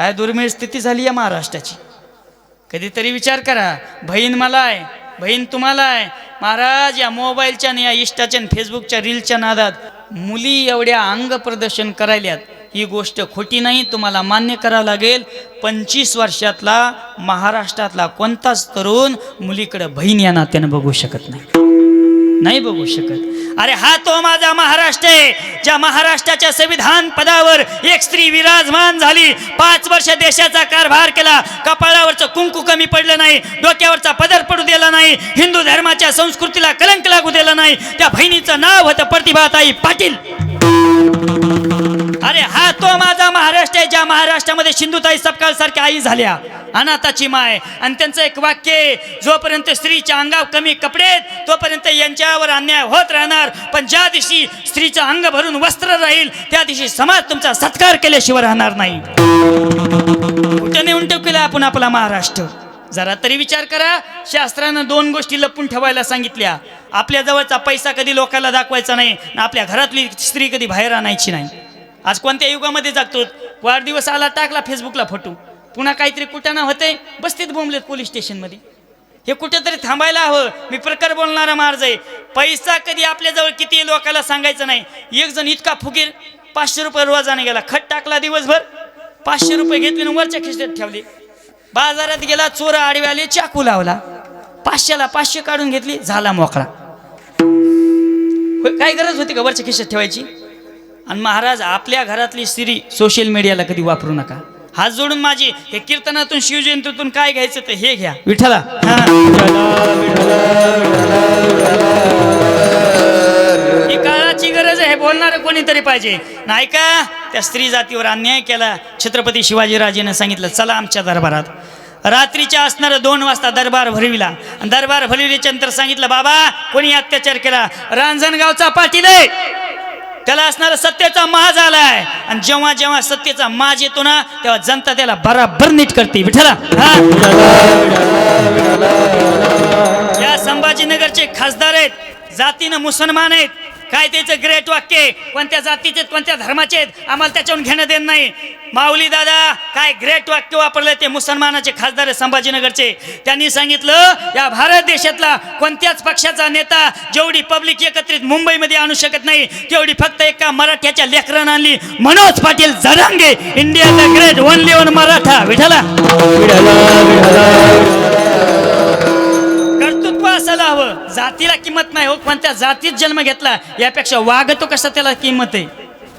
काय दुर्मिळ स्थिती झाली या महाराष्ट्राची? कधीतरी विचार करा. बहीण मला आहे बहीण तुम्हाला आहे महाराज या मोबाईलच्या आणि या इष्टाच्या आणि फेसबुकच्या रीलच्या नादात मुली एवढ्या अंग प्रदर्शन करायल्यात. ही गोष्ट खोटी नाही तुम्हाला मान्य करावं लागेल. पंचवीस वर्षातला महाराष्ट्रातला कोणताच तरुण मुलीकडे बहीण या नात्यानं बघू शकत नाही. नाही बघू शकत. अरे हा तो माझा महाराष्ट्र आहे. ज्या महाराष्ट्राच्या संविधान पदावर एक स्त्री विराजमान झाली. पाच वर्ष देशाचा कारभार केला. कपाळावरचं कुंकू कमी पडलं नाही. डोक्यावरचा पदर पडू दिला नाही. हिंदू धर्माच्या संस्कृतीला कलंक लागू दिला नाही. त्या बहिणीचं नाव होतं प्रतिभाताई पाटील. अरे हा तो माझा महाराष्ट्र आहे ज्या महाराष्ट्रामध्ये सिंधुताई सपकाळ सारख्या आई झाल्या. अनाथाची माय. आणि त्यांचं एक वाक्य आहे, जोपर्यंत स्त्रीच्या अंगावर कमी कपडे तोपर्यंत यांच्यावर अन्याय होत राहणार. पण ज्या दिवशी स्त्रीचं अंग भरून वस्त्र राहील त्या दिवशी समाज तुमचा सत्कार केल्याशिवाय राहणार नाही. कुठं नेऊन केला आपण आपला महाराष्ट्र. जरा तरी विचार करा शास्त्रानं दोन गोष्टी लपून ठेवायला सांगितल्या. आपल्या जवळचा पैसा कधी लोकांना दाखवायचा नाही आपल्या घरातली स्त्री कधी बाहेर आणायची नाही. आज कोणत्या युगामध्ये जागतो वाढदिवस आला टाकला फेसबुकला फोटो पुन्हा काहीतरी कुटाणा होते बस्तीत बोंबलेत पोलीस स्टेशनमध्ये. हे कुठेतरी थांबायला हवं. मी प्रकार बोलणारा मार्ज आहे. पैसा कधी आपल्याजवळ किती लोकाला सांगायचं नाही. एक जण इतका फुगीर पाचशे रुपये रोजाने गेला. खट टाकला दिवसभर. पाचशे रुपये घेतले आणि वरच्या खिशात ठेवले. बाजारात गेला चोर आडवे आले चाकू लावला. पाचशेला पाचशे काढून घेतली झाला मोकळा. काय गरज होती का वरच्या खिशात ठेवायची? आणि महाराज आपल्या घरातली स्त्री सोशल मीडियाला कधी वापरू नका. हात जोडून माझी हे कीर्तनातून शिवजयंतीतून काय घ्यायचं तर हे घ्या. विठ्ठला. हा. काळाची गरज आहे बोलणार कोणीतरी पाहिजे. नाही का? त्या स्त्री जातीवर अन्याय केला. छत्रपती शिवाजीराजेनं सांगितलं चला आमच्या दरबारात. रात्रीच्या असणार दोन वाजता दरबार भरविला. दरबार भरविल्याच्या नंतर सांगितलं बाबा कोणी अत्याचार केला? रांजणगावचा पाटील आहे. त्याला असणारा सत्तेचा माज आलाय आणि जेव्हा जेव्हा सत्तेचा माज येतो ना तेव्हा जनता त्याला बराबर नीट करते. विठला या संभाजीनगरचे खासदार आहेत जातीनं मुसलमान आहेत काय त्याचं ग्रेट वाक्य कोणत्या जातीचे कोणत्या धर्माचे आहेत? आम्हाला त्याच्यावर घेणं देणं नाही. माऊली दादा काय ग्रेट वाक्य वापरलं ते मुसलमानाचे खासदार आहे संभाजीनगरचे. त्यांनी सांगितलं या भारत देशातला कोणत्याच पक्षाचा नेता जेवढी पब्लिक एकत्रित मुंबईमध्ये आणू शकत नाही तेवढी फक्त एका मराठ्याच्या लेकरानं आणली. मनोज पाटील जरांगे इंडियाचा ग्रेट ओनली वन मराठा. विठाला कर्तृत्व हवं जातीला किंमत नाही हो कोणत्या जातीत जन्म घेतला यापेक्षा वागतो कसा त्याला किंमत आहे?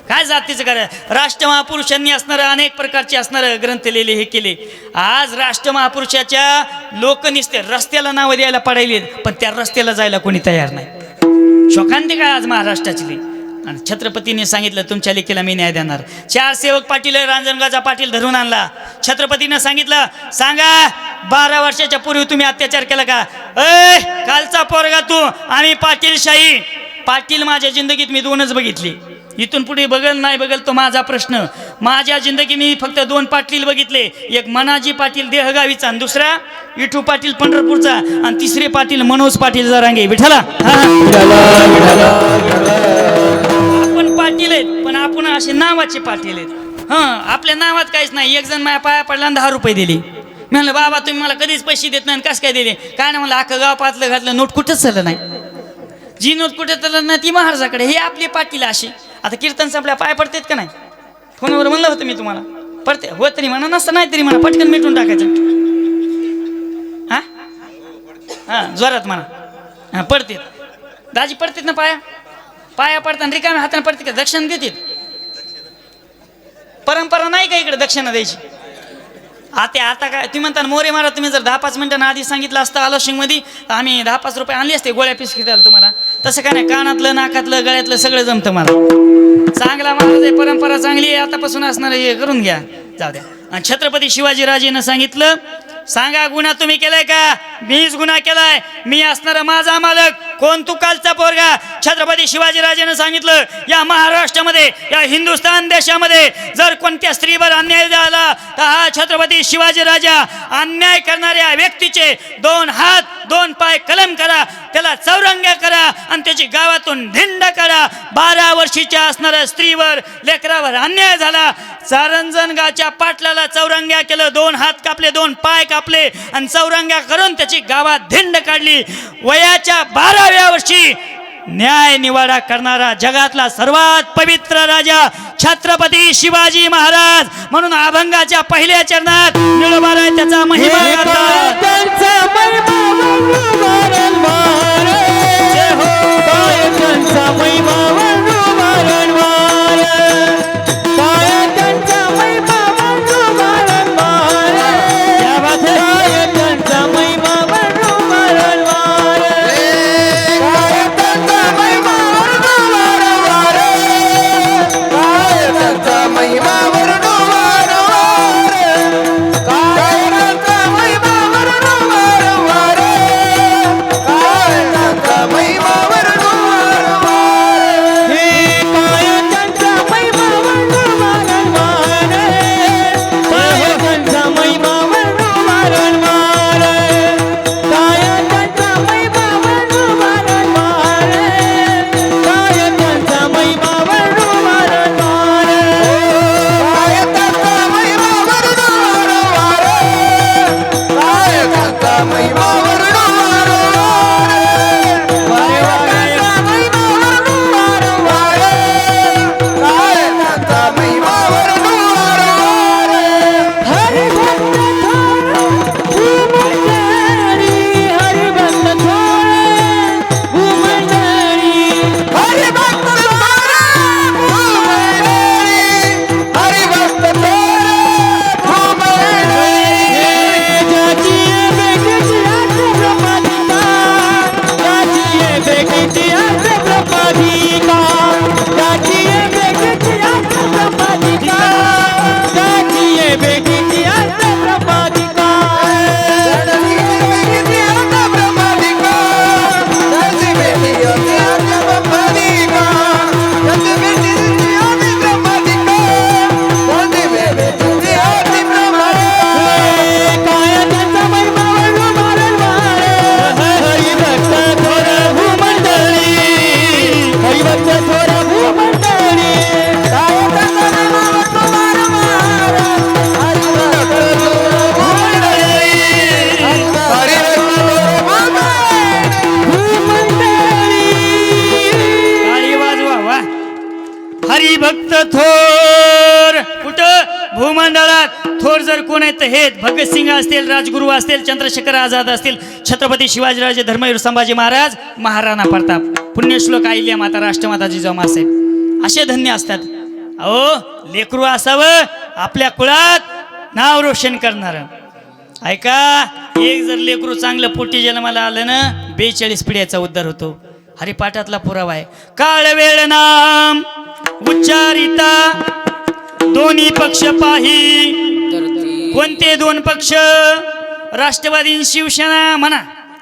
काय जातीचं करा राष्ट्र महापुरुषांनी असणारं अनेक प्रकारचे असणारं ग्रंथ लिहिले हे केले. आज राष्ट्र महापुरुषाच्या लोक निसते रस्त्याला नावं द्यायला पडायली पण त्या रस्त्याला जायला कोणी तयार नाही. शोकांती काय आज महाराष्ट्राची आणि छत्रपतीने सांगितलं तुमच्या लेखीला मी न्याय देणार. चार सेवक पाटील रांजणगावचा पाटील धरून आणला. छत्रपतीनं सांगितलं सांगा बारा वर्षाच्या पूर्वी तुम्ही अत्याचार केला का? ऐ कालचा पोरगा तू आम्ही पाटीलशाही पाटील माझ्या जिंदगीत मी दोनच बघितली. इथून पुढे बघल नाही बघल तो माझा प्रश्न. माझ्या जिंदगी मी फक्त दोन पाटील बघितले. एक मनाजी पाटील देहगावीचा आणि दुसरा विठू पाटील पंढरपूरचा. आणि तिसरे पाटील मनोज पाटील जरांगे. विठाला आपण पाटील आहेत पण आपण असे नावाचे पाटील आहेत. हां आपल्या नावात काहीच नाही. एक जण माझ्या पाया पडला दहा रुपये दिले. मी म्हणलं बाबा तुम्ही मला कधीच पैसे देत नाही कसं काय दिले काय नाही मला अख्खं गाव पातलं घातलं नोट कुठंच चाललं नाही. जी नोट कुठे चाललं नाही ती महाराजाकडे हे आपली पाटील अशी. आता कीर्तन संपल्या पाय पडतेत का नाही? फोनवर म्हणलं होतं मी तुम्हाला. पडते हो तरी म्हणा नसतं नाही तरी म्हणा पटकन मिटून टाकायचं. हा? हा जोरात म्हणा. हां पडतेत. दाजी पडतेत ना पाया? पाया पडताना रिकाम्या हाताने पडते का? दक्षिण देतात परंपरा नाही का इकडे दक्षिणा द्यायची? आता आता काय तुम्ही म्हणता मोरे मारा तुम्ही जर दहा पाच मिनिटांना आधी सांगितलं असतं आलो मध्ये तर आम्ही दहा पाच रुपये आणले असते गोळ्या पीस खेळायला तुम्हाला. तसं काय नाही कानातलं नाकातलं गळ्यातलं सगळं जमतं मला. चांगला महाराज आहे परंपरा चांगली आहे आतापासून असणार हे करून घ्या. जाऊ द्या. आणि छत्रपती शिवाजीराजेनं सांगितलं सांगा गुन्हा तुम्ही केलाय का? मीच गुन्हा केलाय. मी असणार माझा मालक. कोण तू कालचा पोरगा? छत्रपती शिवाजीराजेनं सांगितलं या महाराष्ट्रामध्ये या हिंदुस्थान देशामध्ये जर कोणत्या स्त्रीवर अन्याय झाला तर हा छत्रपती शिवाजीराजा अन्याय करणाऱ्या व्यक्तीचे दोन हात दोन पाय कलम करा त्याला चौरंग्या करा आणि त्याची गावातून धिंड करा. बारा वर्षीच्या असणाऱ्या स्त्रीवर लेकरावर अन्याय झाला. चारंजनगाच्या पाटलाला चौरंग्या केलं दोन हात कापले दोन पाय कापले आणि चौरंग्या करून त्याची गावात धिंड काढली. वयाच्या बारा बाराव्या वर्षी न्याय निवाडा करणारा जगातला सर्वात पवित्र राजा छत्रपती शिवाजी महाराज म्हणून अभंगाच्या पहिल्या चरणात निळोबारा त्याचा महिमा गातात. மகிமா भगतसिंग असतील राजगुरू असतील चंद्रशेखर आझाद असतील छत्रपती शिवाजीराजे धर्मवीर संभाजी महाराज महाराणा प्रताप पुण्यश्लोक आईल्या माता राष्ट्रमाता जिजाऊ असे धन्य असतात. अहो लेकरू असावं आपल्या कुळात नाव रोशन करणारं. ऐका एक जर लेकरू चांगलं पोटी जन्माला आलं ना बेचाळीस पिढ्याचा उद्धार होतो. हरिपाठातला पुरावा आहे. काळ वेळ नाम उच्चारिता दोन्ही पक्ष पाही. कोणते दोन पक्ष? राष्ट्रवादी शिवसेना म्हणा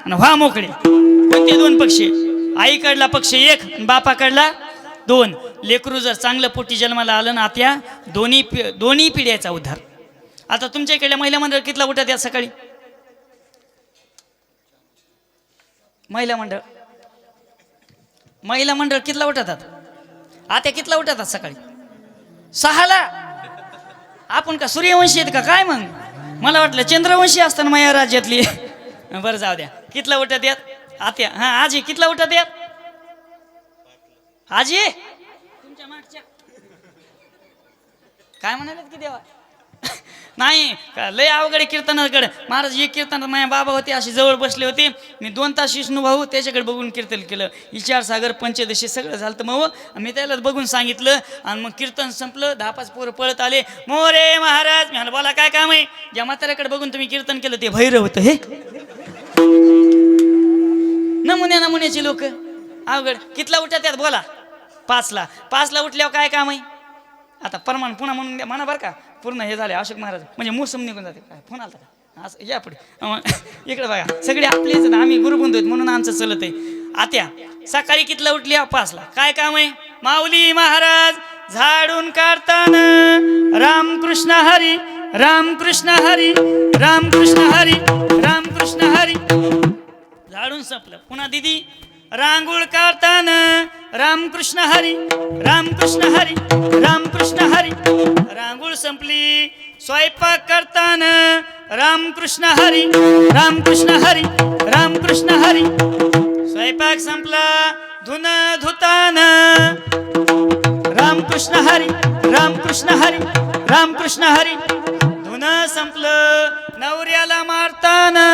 आणि व्हा मोकळे. कोणते दोन पक्ष? आईकडला पक्ष एक बापाकडला दोन. लेकरू जर चांगलं पोटी जन्माला आलं ना आत्या दोन्ही पि- दोन्ही पिढ्याचा उद्धार. आता तुमच्या इकडल्या महिला मंडळ कितला उठत या सकाळी? महिला मंडळ. महिला मंडळ कितला उठतात? आता कितला उठतात सकाळी? सहाला? आपण का सूर्यवंशी आहेत का? काय मग? मला वाटलं चंद्रवंशी असताना माझ्या राज्यातली. बरं जाऊ द्या. कितला उठत यात आत्या. हा आजी कितला उठत यात आजी? तुमच्या मागच्या काय म्हणाले की देवा? नाही का लय अवघड कीर्तनाकडे महाराज एक कीर्तनात माझ्या बाबा होते अशी जवळ बसले होते. मी दोन तास विष्णू भाऊ त्याच्याकडे बघून कीर्तन केलं. विचारसागर पंचदशी सगळं झालं तर मग मी त्याला बघून सांगितलं. आणि मग कीर्तन संपलं. दहा पाच पोरं पळत आले. मोरे महाराज मी बोला काय काम आहे? ज्या म्हाताऱ्याकडे बघून तुम्ही कीर्तन केलं ते भैरव होतं हे. नमुन्या नमुन्याची लोक. अवघड. कितला उठ्या त्यात? बोला. पाचला. पाचला उठल्यावर काय काम आहे? आता परमान पुन्हा म्हणून द्या. म्हणा बरं का. पूर्ण हे झाले अशोक महाराज. म्हणजे मोसम निघून जाते. काय फोन आला का? असं या पुढे. इकडे बघा. सगळे आपलेच आम्ही गुरुबंधू आहेत म्हणून आमचं चलत आहे. आत्या सकाळी कितला उठली अहो, पाचला? काय काम आहे? माऊली महाराज झाडून काढताना. रामकृष्ण हरी रामकृष्ण हरी रामकृष्ण हरी रामकृष्ण हरी. झाडून संपलं. पुन्हा दिदी रांगोळ काढताना रामकृष्ण हरी रामकृष्ण हरी रामकृष्ण हरी. रांगोळ संपली. स्वयंपाक करताना रामकृष्ण हरी रामकृष्ण हरी रामकृष्ण हरी. स्वयंपाक संपला. धुन धुताना रामकृष्ण हरी रामकृष्ण हरी रामकृष्ण हरी. धुन संपलं. नवऱ्याला मारताना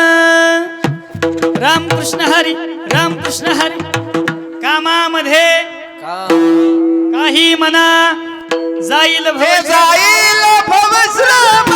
रामकृष्ण हरी रामकृष्ण हरी. कामामध्ये काही म्हणा जाईल भव- जाईल भवश्रम